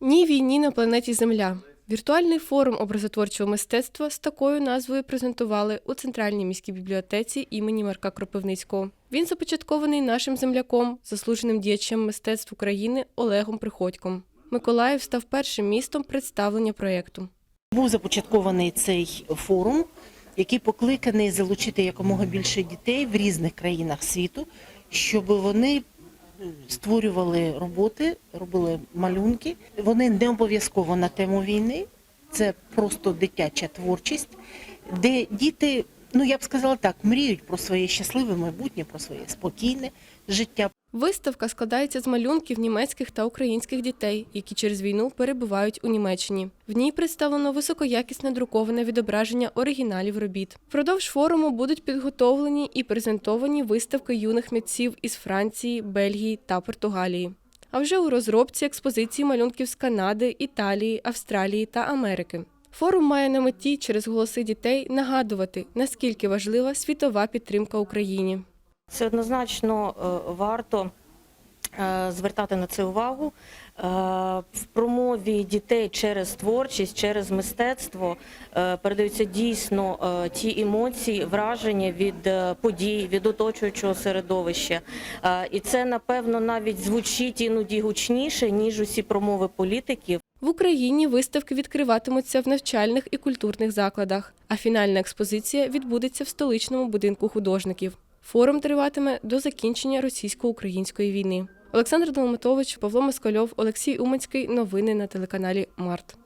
Ні війні на планеті Земля. Віртуальний форум образотворчого мистецтва з такою назвою презентували у центральній міській бібліотеці імені Марка Кропивницького. Він започаткований нашим земляком, заслуженим діячем мистецтв України Олегом Приходьком. Миколаїв став першим містом представлення проєкту. Був започаткований цей форум, який покликаний залучити якомога більше дітей в різних країнах світу, щоб вони створювали роботи, робили малюнки. Вони не обов'язково на тему війни, це просто дитяча творчість, де діти, ну я б сказала так, мріють про своє щасливе майбутнє, про своє спокійне життя. Виставка складається з малюнків німецьких та українських дітей, які через війну перебувають у Німеччині. В ній представлено високоякісне друковане відображення оригіналів робіт. Впродовж форуму будуть підготовлені і презентовані виставки юних митців із Франції, Бельгії та Португалії. А вже у розробці експозиції малюнків з Канади, Італії, Австралії та Америки. Форум має на меті через голоси дітей нагадувати, наскільки важлива світова підтримка Україні. Це однозначно е, варто е, звертати на це увагу. Е, В промові дітей через творчість, через мистецтво передаються дійсно ті емоції, враження від подій, від оточуючого середовища. І це, напевно, навіть звучить іноді гучніше, ніж усі промови політиків. В Україні виставки відкриватимуться в навчальних і культурних закладах, а фінальна експозиція відбудеться в столичному будинку художників. Форум триватиме до закінчення російсько-української війни. Олександр Долматович, Павло Москальов, Олексій Уманський. Новини на телеканалі Март.